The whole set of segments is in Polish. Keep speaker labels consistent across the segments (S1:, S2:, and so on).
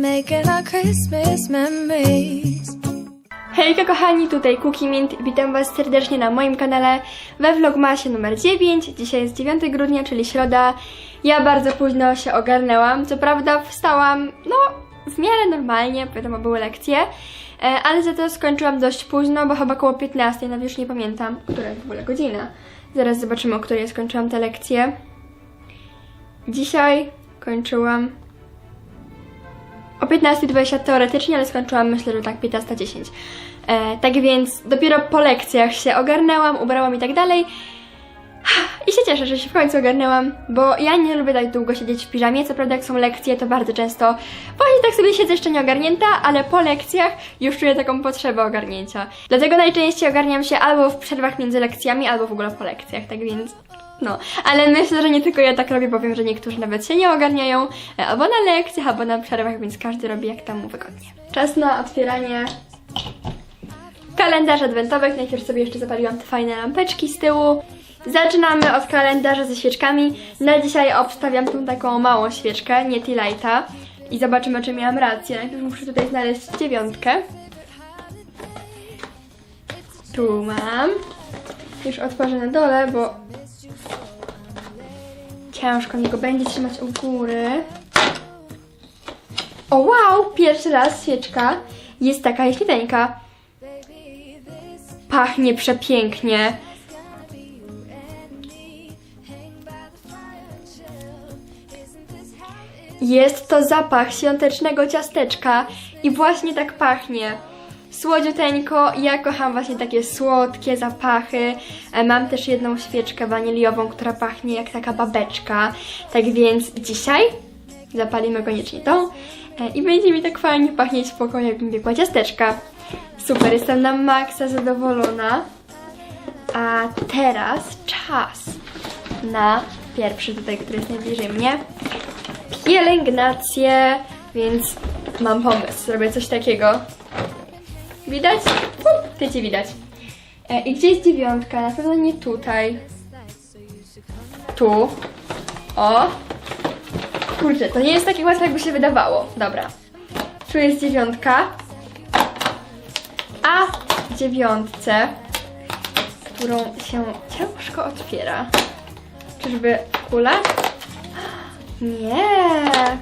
S1: making our Christmas memories.
S2: Hejka kochani, tutaj Cookie Mint. Witam Was serdecznie na moim kanale we Vlogmasie numer 9. Dzisiaj jest 9 grudnia, czyli środa. Ja bardzo późno się ogarnęłam. Co prawda wstałam, no, w miarę normalnie, wiadomo, były lekcje. E, ale za to skończyłam dość późno, bo chyba koło 15, nawet już nie pamiętam, która w ogóle godzina. Zaraz zobaczymy, o której skończyłam te lekcje. Dzisiaj kończyłam o 15.20 teoretycznie, ale skończyłam myślę, że tak 15.10. E, tak więc dopiero po lekcjach się ogarnęłam, ubrałam i tak dalej. I się cieszę, że się w końcu ogarnęłam, bo ja nie lubię tak długo siedzieć w piżamie. Co prawda, jak są lekcje, to bardzo często właśnie tak sobie siedzę jeszcze nie ogarnięta, ale po lekcjach już czuję taką potrzebę ogarnięcia. Dlatego najczęściej ogarniam się albo w przerwach między lekcjami, albo w ogóle po lekcjach, tak więc no, ale myślę, że nie tylko ja tak robię, bo wiem, że niektórzy nawet się nie ogarniają, e, albo na lekcjach, albo na przerwach, więc każdy robi jak tam mu wygodnie. Czas na otwieranie kalendarz adwentowych. Najpierw sobie jeszcze zapaliłam te fajne lampeczki z tyłu. Zaczynamy od kalendarza ze świeczkami. Na dzisiaj obstawiam tą taką małą świeczkę, nie tea lighta. I zobaczymy, czy miałam rację. Najpierw muszę tutaj znaleźć dziewiątkę. Tu mam. Już otworzę na dole, bo ciężko mi go będzie trzymać u góry. O wow! Pierwszy raz świeczka jest taka jaśnieteńka. Pachnie przepięknie. Jest to zapach świątecznego ciasteczka i właśnie tak pachnie. Słodziuteńko, ja kocham właśnie takie słodkie zapachy. E, Mam też jedną świeczkę waniliową, która pachnie jak taka babeczka. Tak więc dzisiaj zapalimy koniecznie tą e, i będzie mi tak fajnie pachnieć w pokoju, jakbym piekła ciasteczka. Super, jestem na maksa zadowolona. A teraz czas na pierwszy tutaj, który jest najbliżej mnie. Pielęgnację, więc mam pomysł. Zrobię coś takiego. Widać? Ci widać. E, I gdzie jest dziewiątka? Na pewno nie tutaj. Tu. O. Kurczę, to nie jest takie łatwe, jakby się wydawało. Dobra. Tu jest dziewiątka. A w dziewiątce, którą się ciężko otwiera. Czyżby kula? Nie.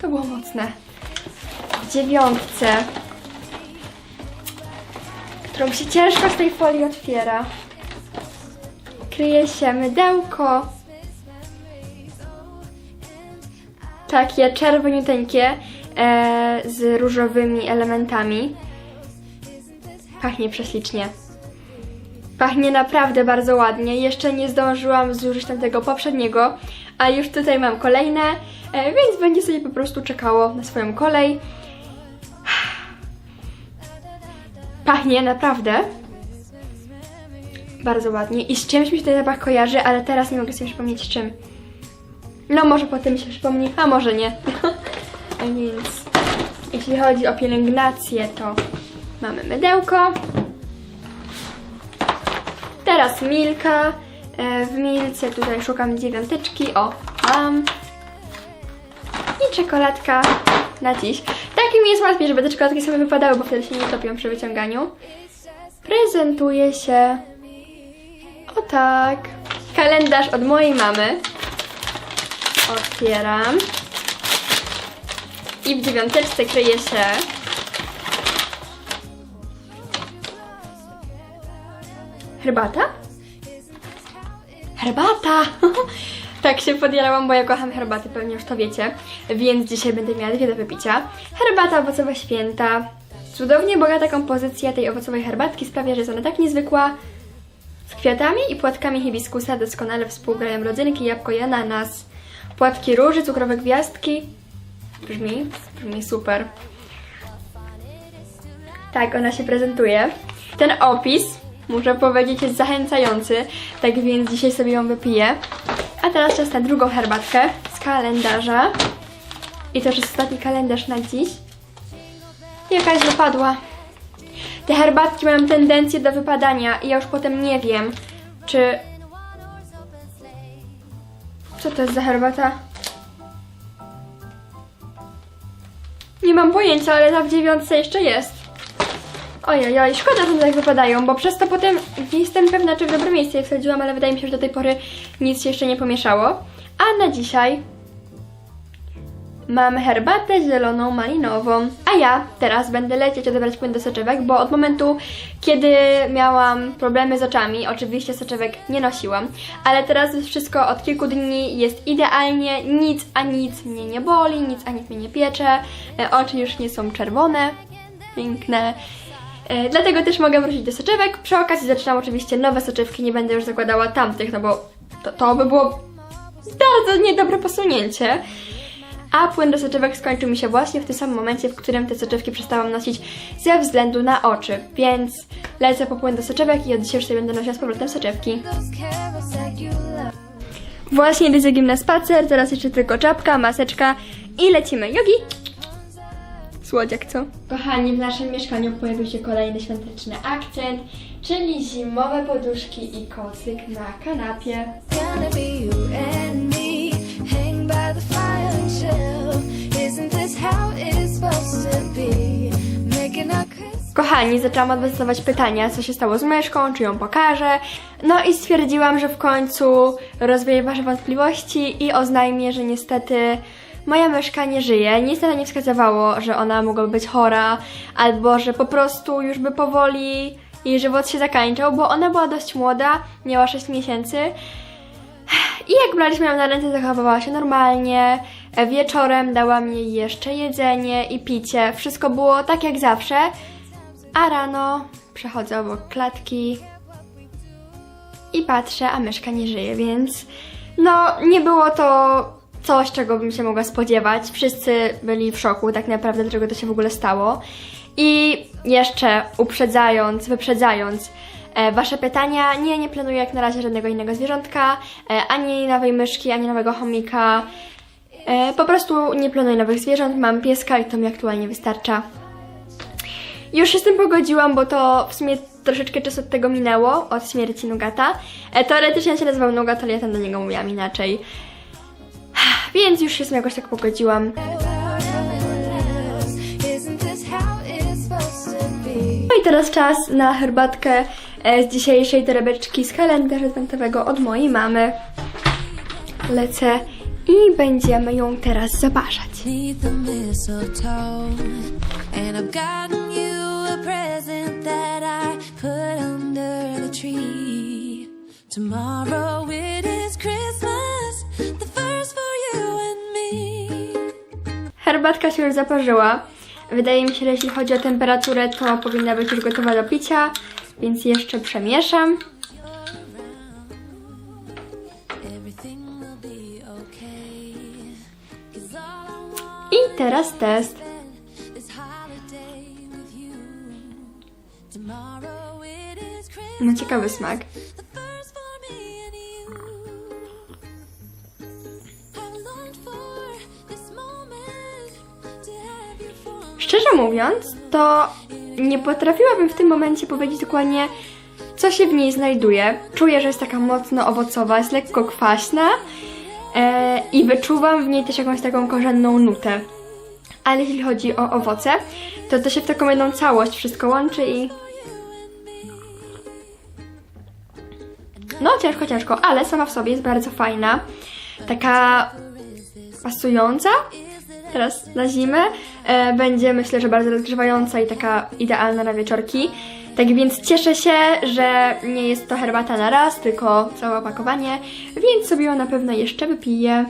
S2: To było mocne. Dziewiątce, którą się ciężko z tej folii otwiera, kryje się mydełko. Takie czerwoniuteńkie e, z różowymi elementami. Pachnie prześlicznie. Pachnie naprawdę bardzo ładnie. Jeszcze nie zdążyłam zużyć tamtego poprzedniego, a już tutaj mam kolejne, e, więc będzie sobie po prostu czekało na swoją kolej. Pachnie naprawdę bardzo ładnie i z czymś mi się ten zapach kojarzy, ale teraz nie mogę sobie przypomnieć z czym. No może potem mi się przypomni, a może nie. A więc jeśli chodzi o pielęgnację, to mamy mydełko. Teraz Milka. E, W Milce tutaj szukam dziewiąteczki. O, mam. I czekoladka na dziś. Mi jest łatwiej, żeby te czekoladki sobie wypadały, bo wtedy się nie topią przy wyciąganiu. Prezentuje się o tak. Kalendarz od mojej mamy. Otwieram. I w dziewiąteczce kryje się Herbata? Herbata! tak się podjarałam, bo ja kocham herbaty, pewnie już to wiecie. Więc dzisiaj będę miała dwie do wypicia. Herbata owocowa święta. Cudownie bogata kompozycja tej owocowej herbatki sprawia, że jest ona tak niezwykła. Z kwiatami i płatkami hibiskusa doskonale współgrają rodzynki, jabłko i ananas. Płatki róży, cukrowe gwiazdki. Brzmi, brzmi super. Tak ona się prezentuje. Ten opis, muszę powiedzieć, jest zachęcający, tak więc dzisiaj sobie ją wypiję. A teraz czas na drugą herbatkę z kalendarza. I to już jest ostatni kalendarz na dziś. Jakaś wypadła. Te herbatki mają tendencję do wypadania i ja już potem nie wiem, czy... Co to jest za herbata? Nie mam pojęcia, ale ta w dziewiątce jeszcze jest. Ojej, oj, szkoda, że one tak wypadają, bo przez to potem nie jestem pewna, czy w dobre miejsce je wsadziłam, ale wydaje mi się, że do tej pory nic się jeszcze nie pomieszało. A na dzisiaj Mam herbatę zieloną malinową, a ja teraz będę lecieć odebrać płyn do soczewek, bo od momentu, kiedy miałam problemy z oczami, oczywiście soczewek nie nosiłam, ale teraz już wszystko od kilku dni jest idealnie, nic a nic mnie nie boli, nic a nic mnie nie piecze, e, oczy już nie są czerwone, piękne. E, Dlatego też mogę wrócić do soczewek. Przy okazji zaczynam oczywiście nowe soczewki, nie będę już zakładała tamtych, no bo to, to by było bardzo niedobre posunięcie. A płyn do soczewek skończył mi się właśnie w tym samym momencie, w którym te soczewki przestałam nosić ze względu na oczy. Więc lecę po płyn do soczewek i od dzisiaj już sobie będę nosiła z powrotem soczewki. Właśnie idę z na spacer, teraz jeszcze tylko czapka, maseczka i lecimy. Jogi! Słodziak, co? Kochani, w naszym mieszkaniu pojawił się kolejny świąteczny akcent, czyli zimowe poduszki i kocyk na kanapie. Kochani, zaczęłam od was zadawać pytania, co się stało z myszką, czy ją pokażę. No i stwierdziłam, że w końcu rozwieję wasze wątpliwości i oznajmię, że niestety moja myszka nie żyje. Nic na to nie wskazywało, że ona mogłaby być chora, albo że po prostu już by powoli jej żywot się zakańczał, bo ona była dość młoda, miała 6 miesięcy. I jak braliśmy ją na ręce, zachowywała się normalnie. Wieczorem dała mi jeszcze jedzenie i picie. Wszystko było tak jak zawsze. A rano przechodzę obok klatki i patrzę, a myszka nie żyje, więc no nie było to coś, czego bym się mogła spodziewać. Wszyscy byli w szoku tak naprawdę, dlaczego to się w ogóle stało. I jeszcze uprzedzając, wyprzedzając e, Wasze pytania, nie, nie planuję jak na razie żadnego innego zwierzątka, e, ani nowej myszki, ani nowego chomika. E, po prostu nie planuję nowych zwierząt, mam pieska i to mi aktualnie wystarcza. Już się z tym pogodziłam, bo to w sumie troszeczkę czasu od tego minęło, od śmierci Nugata. E, teoretycznie się nazywał Nugat, ale ja tam do niego mówiłam inaczej. Więc już się z tym jakoś tak pogodziłam. No i teraz czas na herbatkę e, z dzisiejszej torebeczki z kalendarza adwentowego od mojej mamy. Lecę i będziemy ją teraz zaparzać.
S1: Tomorrow it is Christmas,
S2: Herbatka się już zaparzyła. Wydaje mi się, że jeśli chodzi o temperaturę, to powinna być już gotowa do picia, więc jeszcze przemieszam.
S1: I
S2: teraz test. No ciekawy smak. Mówiąc, to nie potrafiłabym w tym momencie powiedzieć dokładnie, co się w niej znajduje. Czuję, że jest taka mocno owocowa, jest lekko kwaśna e, i wyczuwam w niej też jakąś taką korzenną nutę. Ale jeśli chodzi o owoce, to to się w taką jedną całość wszystko łączy i... No, ciężko, ciężko, ale sama w sobie jest bardzo fajna. Taka pasująca. Teraz na zimę. E, będzie myślę, że bardzo rozgrzewająca i taka idealna na wieczorki. Tak więc cieszę się, że nie jest to herbata na raz, tylko całe opakowanie, więc sobie ją na pewno jeszcze wypiję.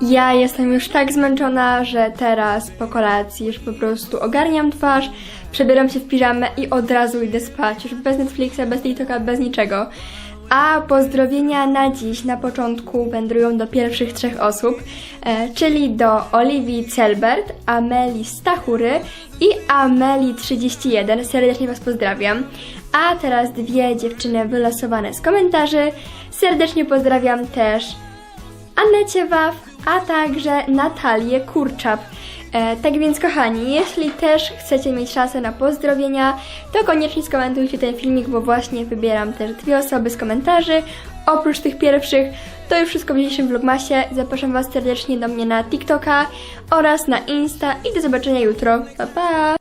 S2: Ja jestem już tak zmęczona, że teraz po kolacji już po prostu ogarniam twarz, przebieram się w piżamę i od razu idę spać. Już bez Netflixa, bez TikToka, bez niczego. A pozdrowienia na dziś na początku wędrują do pierwszych trzech osób, e, czyli do Oliwii Celbert, Ameli Stachury i Ameli 31. Serdecznie Was pozdrawiam. A teraz dwie dziewczyny wylosowane z komentarzy. Serdecznie pozdrawiam też Anecie Waw, a także Natalię Kurczap. E, tak więc kochani, jeśli też chcecie mieć szansę na pozdrowienia, to koniecznie skomentujcie ten filmik, bo właśnie wybieram też dwie osoby z komentarzy. Oprócz tych pierwszych, To już wszystko w dzisiejszym vlogmasie. Zapraszam Was serdecznie do mnie na TikToka oraz na Insta i do zobaczenia jutro. Pa pa!